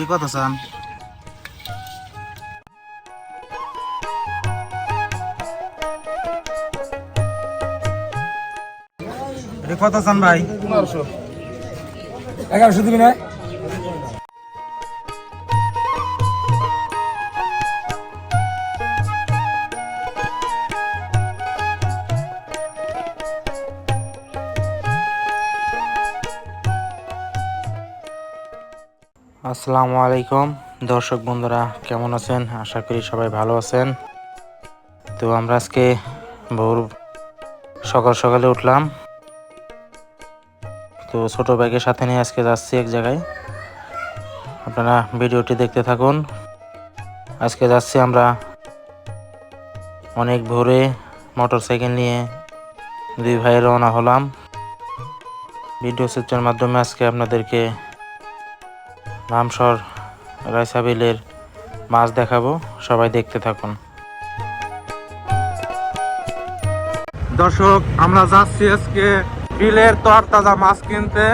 এটি কত চান কত চান ভাই? এগারোশো দিবি না? আসসালামু আলাইকুম। দর্শক বন্ধুরা, কেমন আছেন? আশা করি সবাই ভালো আছেন। তো আমরা আজকে ভোর সকাল সকালে উঠলাম। তো ছোট ব্যাগের সাথে নিয়ে আজকে যাচ্ছি এক জায়গায়। আপনারা ভিডিওটি দেখতে থাকুন। আজকে যাচ্ছি আমরা অনেক ভোরে মোটর সাইকেল নিয়ে দুই ভাই রওনা হলাম। ভিডিও চিত্রের মাধ্যমে আজকে আপনাদেরকে রামসর রাইসাবিলের মাছ দেখাবো। সবাই দেখতে থাকুন। দর্শক, আমরা যাচ্ছি আজকে বিলের তর তাজা মাছ কিনতে।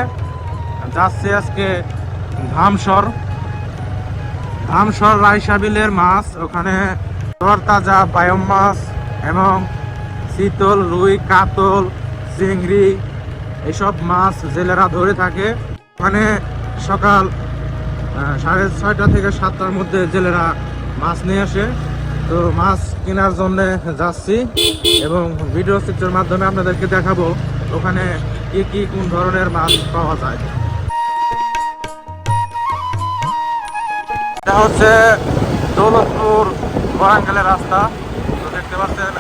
যাচ্ছি আজকে ধামসর ধামসর রাইসা বিলের মাছ। ওখানে তর তাজা বায়ম মাছ এবং শীতল রুই, কাতল, চিংড়ি, এসব মাছ জেলেরা ধরে থাকে। ওখানে সকাল সাড়ে ছয়টা থেকে সাতটার মধ্যে জেলেরা মাছ নিয়ে আসে। তো মাছ কেনার জন্য যাচ্ছি এবং ভিডিও চিত্রের মাধ্যমে আপনাদেরকে দেখাবো ওখানে কি কি কোন ধরনের মাছ পাওয়া যায়। এটা হচ্ছে দৌলতপুর বরাঙ্গালের রাস্তা। তো দেখতে পাচ্ছেন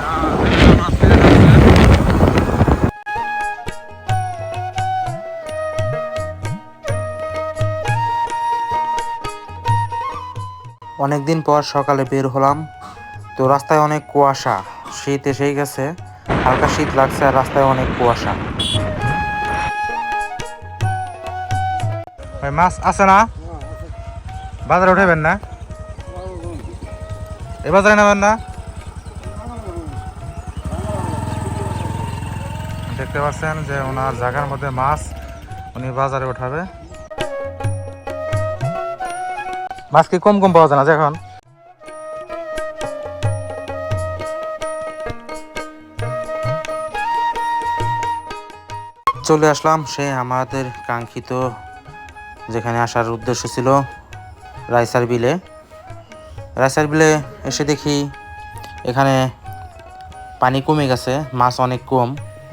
অনেকদিন পর সকালে বের হলাম। তো রাস্তায় অনেক কুয়াশা। শীত এসেই গেছে। হালকা শীত লাগছে আর রাস্তায় অনেক কুয়াশা। ভাই, মাছ আছে না? বাজারে উঠাবেন না? এ বাজারে নেবেন না? দেখতে পাচ্ছেন যে ওনার জায়গার মধ্যে মাছ উনি বাজারে উঠাবে। মাছ কি কম কম পাওয়া যায় না এখন। চলে আসলাম সে আমাদের কাঙ্ক্ষিত, যেখানে আসার উদ্দেশ্য ছিল রাইসার বিলে। রাইসার বিলে এসে দেখি এখানে পানি কমে গেছে, মাছ অনেক কম।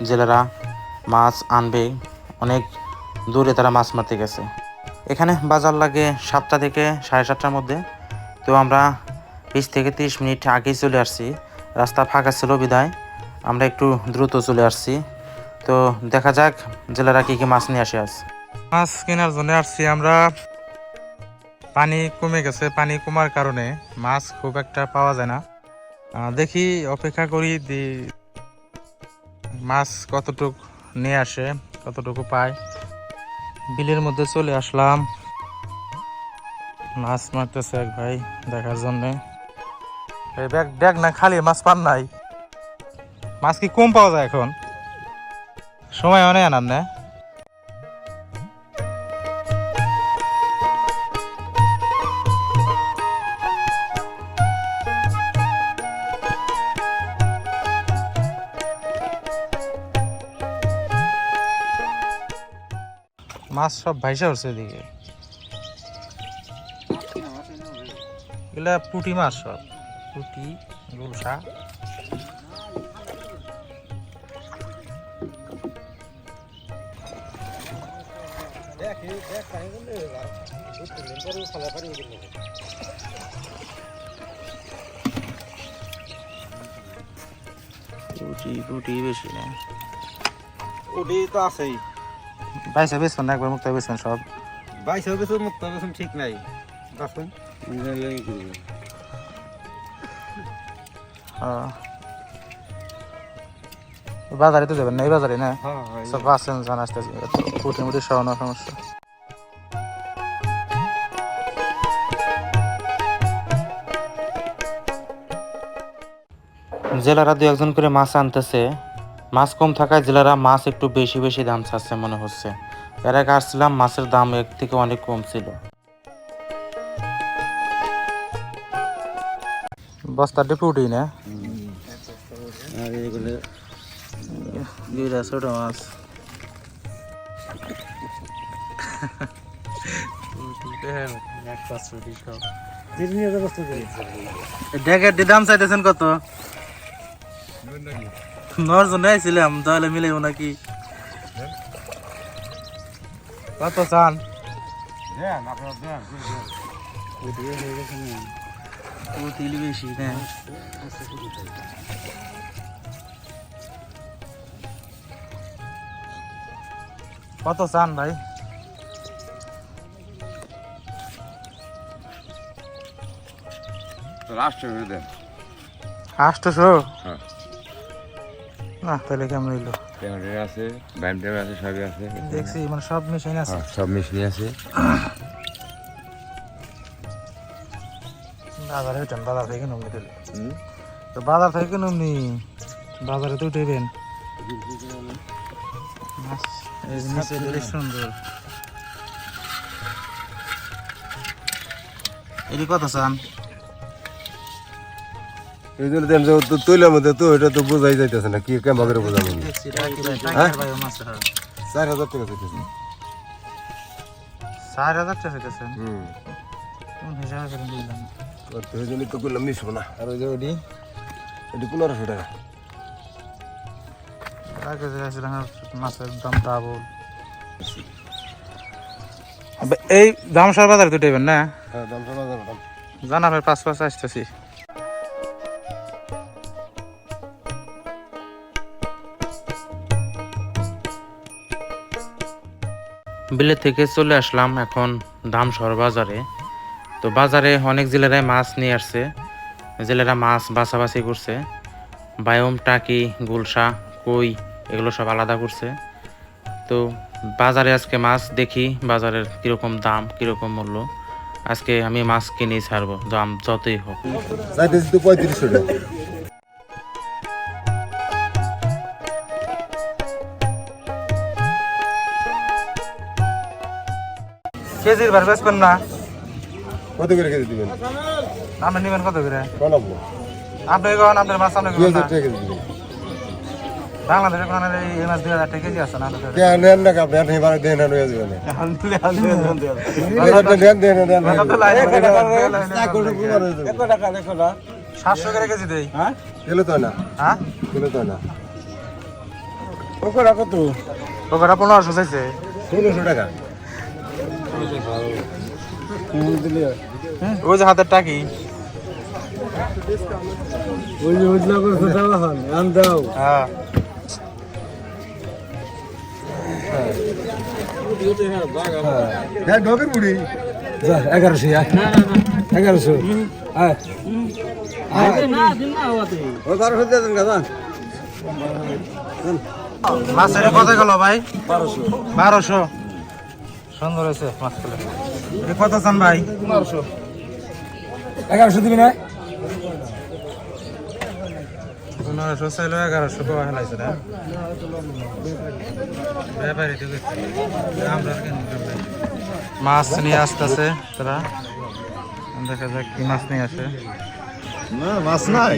জেলেরা মাছ আনবে, অনেক দূরে তারা মাছ মারতে গেছে। এখানে বাজার লাগে সাতটা থেকে সাড়ে সাতটার মধ্যে। তো আমরা বিশ থেকে তিরিশ মিনিট আগেই চলে আসছি। রাস্তা ফাঁকা ছিল বিদায়। আমরা একটু দ্রুত চলে আসছি। তো দেখা যাক জেলেরা কি কি মাছ নিয়ে আসে আজ। মাছ কেনার জন্য আসছি আমরা। পানি কমে গেছে, পানি কমার কারণে মাছ খুব একটা পাওয়া যায় না। দেখি অপেক্ষা করি দি মাছ কতটুক নিয়ে আসে, কতটুকু পায়। বিলের মধ্যে চলে আসলাম। মাছ মারতেছে এক ভাই দেখার জন্যে। এই ব্যাগ ব্যাগ না, খালি মাছ পান নাই। মাছ কি কম পাওয়া যায় এখন? সময় অনেক আনার না? মাছ সব ভাইসা উঠছে এদিকে। এগুলা পুঁটি মাছ সব। পুঁটি গুলশা পুটি পুটি বেশি না। ওটি তো আছেই। বাইসা বেসন একবার মুক্ত বেসন সব। বাইশ তো মুক্ত হবে ঠিক নাই। দেখুন হ্যাঁ। বাজারে তো যাবেন না এই বাজারে না? হ্যাঁ সব আছেন জান আসতেছি পুঁটি মুটি সহ না সমস্যা। জেলারা দু একজন করে মাছ আনতেছে। মাছ কম থাকায় জেলারা মাছ একটু বেশি বেশি দাম চাচ্ছে মনে হচ্ছে। এর আগে আসছিলাম মাছের দাম এক থেকে অনেক কম ছিল। বস্তাটি ফুটি না আর ছোট মাছ। দাম চাইতেছেন কত? নর আইছিলাম তাহলে মিলাইব নাকি? কত চান? উঠিলি বেশি না কত চান ভাই? রাষ্ট্র দেন। হ্যাঁ। না তাহলে কেমন হইল? ক্যামেরা আছে ব্যান্ড আছে সবই আছে। দেখছি মানে সব মেশিন আছে। হ্যাঁ সব মেশিন আছে। বাজারে উঠেন বাজার থেকে নমনি তাহলে তো বাজার থেকে নমনি বাজারে তো উঠেবেন সুন্দর। এটি কত চান? তৈলের মধ্যে তো এটা তো বোঝাই যাইতেছে না কি কেমন করে বোঝাবো? ভাই হ্যাঁ। চার হাজার টাকা চাইতেছে। চার টাকা জন্যই তো করলাম মিশবো না। আর ওই যে ওটি এটি পনেরোশো টাকা। আগে যে আসলে আমার মাছের দাম ডাবল এই দাম সার বাজারে তো উঠেবেন না? হ্যাঁ দাম শোনা যাবে দাম জানাবেন পাঁচ পাঁচ আসতেছি। বিলেত থেকে চলে আসলাম এখন দামশহর বাজারে। তো বাজারে অনেক জেলেরাই মাছ নিয়ে আসছে। জেলেরা মাছ বাছাবাছি করছে। বায়ম, টাকি, গুলশা, কই, এগুলো সব আলাদা করছে। তো বাজারে আজকে মাছ দেখি বাজারের কীরকম দাম, কীরকম মূল্য। আজকে আমি মাছ কিনেই ছাড়বো, দাম যতই হোক। কেজির ভার বেচবেন না। কত করে কেজি দিবেন? আপনি নেবেন কত করে? বানাবো আপনি কখন আপনার মাছ আপনি দুই হাজার টাকা কেজি দিবেন। বাংলাদেশে কোন এই মাছ দুই হাজার টাকা কেজি আছে না? কে নেন না আপনি আপনি এবার দেন না হয়ে যাবেন। দেন দেন দেন সাতশো করে কেজি দেই। কিলো তো না। হ্যাঁ? কিলো তো না। ওটা পনেরোশো চাইছে। ষোলোশো টাকা। ওই যে হাতের টাকি। হ্যাঁ। হ্যাঁ ঢোকের বুড়ি। এগারোশো এগারোশো ও বারোশো দিয়ে দেন গাদা মাছের কত গেল ভাই? বারোশো। সুন্দর হয়েছে মাছগুলো এটা কত চান ভাই? এগারোশো। দিবি না? পনেরোশো চাইলো এগারোশো পাওয়া হেলাইছে না। ব্যাপারী তো গেছে। আমরা আর কেন করবে? মাছ নিয়ে আসতেছে তারা। দেখা যাক কি মাছ নিয়ে আসে। না মাছ নাই।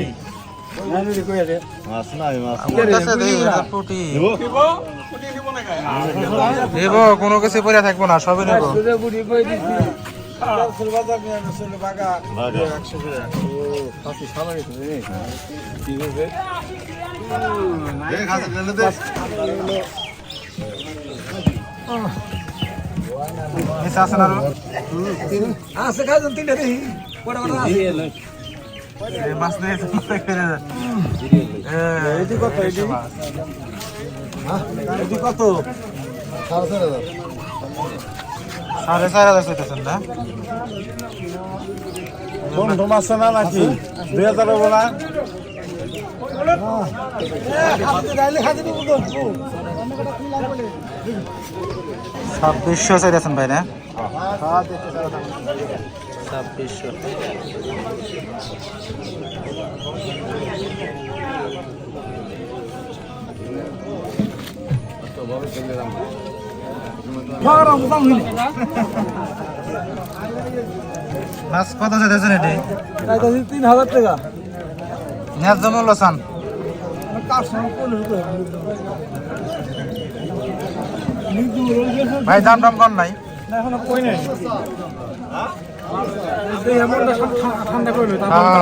মাছ নাই মাছ পুঁটি। দেব কোনো কিছু পরে থাকব না সবই নেব। আছে খাইছেন তিনটা দেখি কটা কটা আছে মাছ। নিয়ে কত? সাড়ে চার হাজার। সাড়ে চার হাজার চাইতেছেন না? কোন মাছ না নাকি? দুই হাজার হব না? ছাব্বিশশো চাইতেছেন ভাই না? ছাব্বিশশো। মাছ কত চাইতেছেন এটি তিন হাজার টাকা ন্যায্য মূল্য চান ভাই দাম টাম কর নাই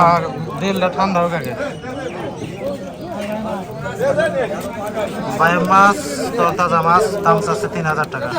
আর দিলটা ঠান্ডা হোক আগে। বায়ু মাছ তরতাজা মাছ দাম চাচ্ছে তিন হাজার টাকা।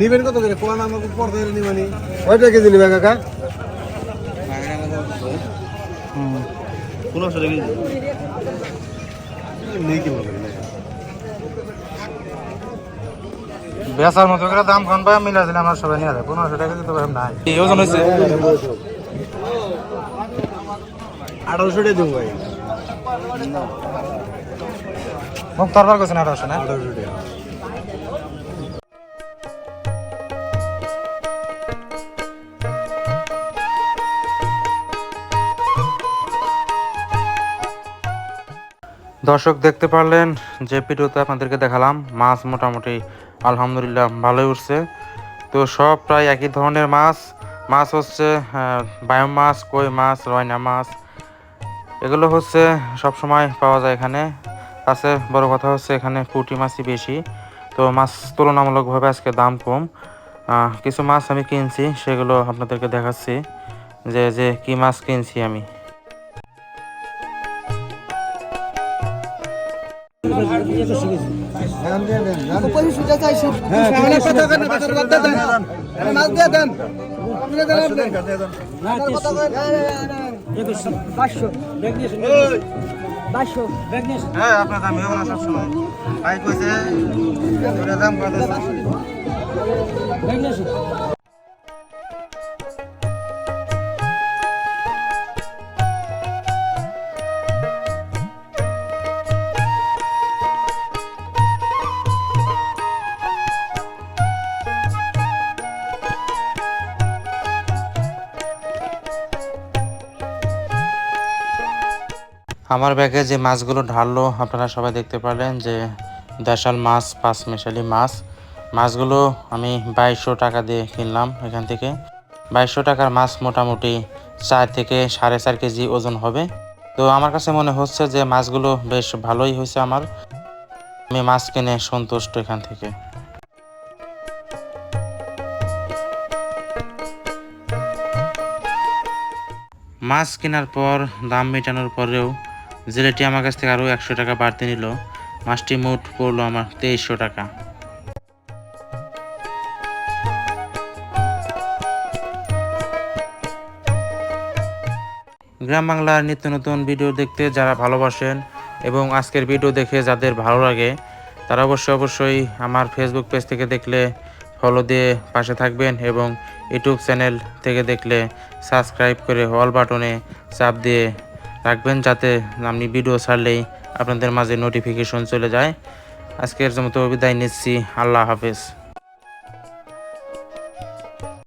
নিবেন কত করে? কোন আমাকে পড়তে নিবানি কয়টা কেজি নিবে কাকা? নেই কি বলবেন? বেচার মতো করে দাম খান পাই মিলা দিলে আমরা সবাই নিয়ে যাবে পনেরোশো টাকা দিতে পারবেন নাই। এই ওজন হয়েছে? আঠারোশো টাকা দেবো ভাই। তরবার করছেন আঠারোশো না? আঠারোশো দর্শক দেখতে পারলেন যে ভিডিওতে আপনাদেরকে দেখালাম মাছ মোটামুটি আলহামদুলিল্লাহ ভালোই উঠছে। তো সব প্রায় একই ধরনের মাছ। মাছ হচ্ছে বায়ো মাছ কই মাছ রয়না মাছ। এগুলো হচ্ছে সব সময় পাওয়া যায় এখানে। আছে, বড় কথা হচ্ছে এখানে পুঁটি মাছই বেশি। তো মাছ তুলনামূলকভাবে আজকে দাম কম। কিছু মাছ আমি কিনছি, সেগুলো আপনাদেরকে দেখাচ্ছি যে যে কি মাছ কিনছি আমি। হ্যাঁ আপনার দাম হবে না সবসময়? ভাই কইছে দাম কত আমার ব্যাগে যে মাছগুলো ঢাললো, আপনারা সবাই দেখতে পারলেন যে দেশাল মাছ পাঁচ মেশালি মাছ। মাছগুলো আমি বাইশশো টাকা দিয়ে কিনলাম এখান থেকে। বাইশশো টাকার মাছ মোটামুটি চার থেকে সাড়ে চার কেজি ওজন হবে। তো আমার কাছে মনে হচ্ছে যে মাছগুলো বেশ ভালোই হয়েছে আমার। আমি মাছ কিনে সন্তুষ্ট এখান থেকে। মাছ কেনার পর দাম মেটানোর পরেও জেলেটি আমার কাছ থেকে আরও একশো টাকা বাড়তি নিল। মাছটি মোট পড়ল আমার তেইশশো টাকা। গ্রাম বাংলার নিত্য নতুন ভিডিও দেখতে যারা ভালোবাসেন এবং আজকের ভিডিও দেখে যাদের ভালো লাগে, তারা অবশ্যই অবশ্যই আমার ফেসবুক পেজ থেকে দেখলে ফলো দিয়ে পাশে থাকবেন এবং ইউটিউব চ্যানেল থেকে দেখলে সাবস্ক্রাইব করে অল বাটনে চাপ দিয়ে রাখবেন যাতে আপনি ভিডিও ছাড়লেই আপনাদের মাঝে নোটিফিকেশন চলে যায়। আজকের মতো বিদায় নিচ্ছি। আল্লাহ হাফেজ।